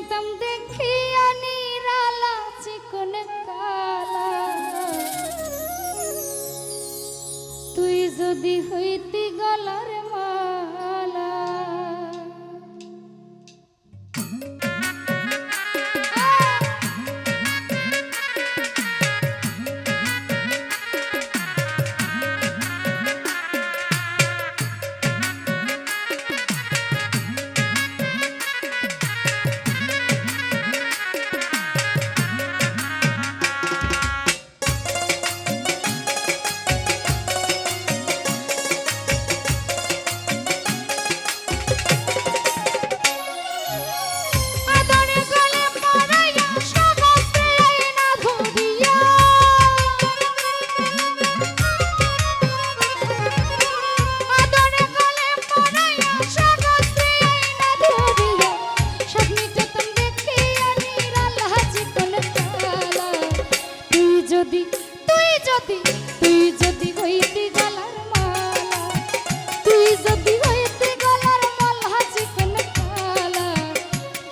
যাইতাম দেখি আনিরালা চিকন কালা। তুই যদি হইতি গলার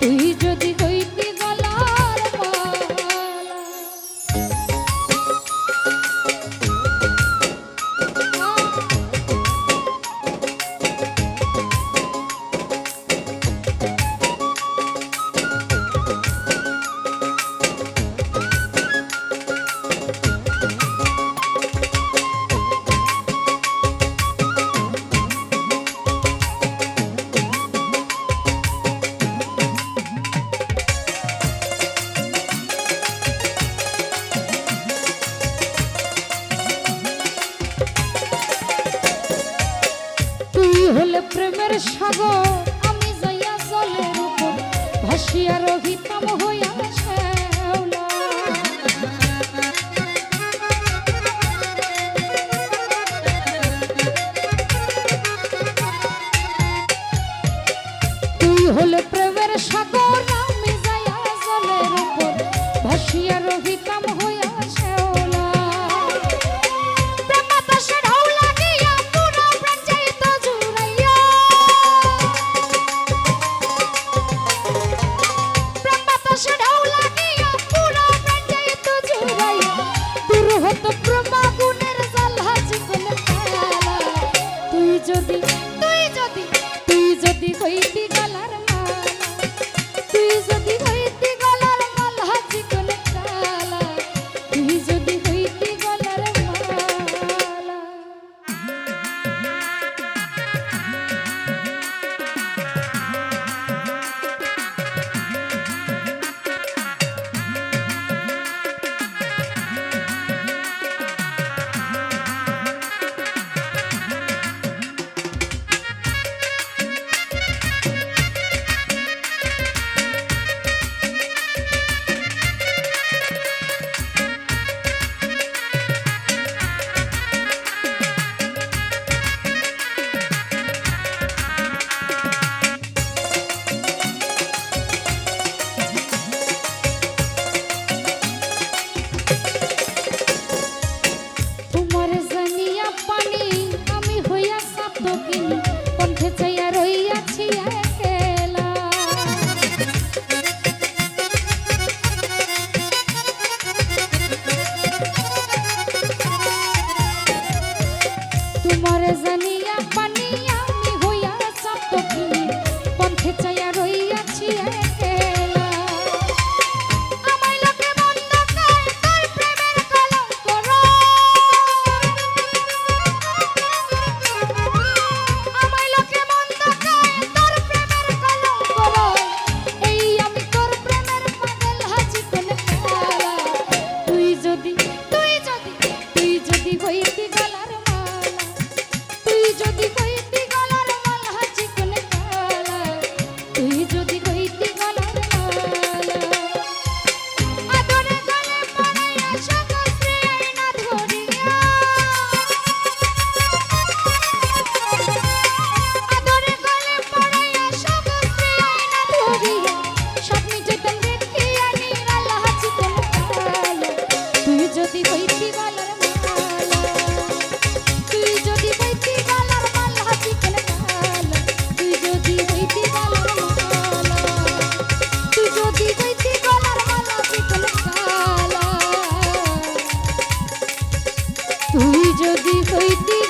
E de প্রেমের সাগর, আমি যাইয়া জলের উপর ভাসিয়া রহিতাম হইয়া তুই হলে প্রেমের সাগর, আমি যাইয়া জলের উপর ভাসিয়া রহিতাম দেখেছে তুই যদি হইতি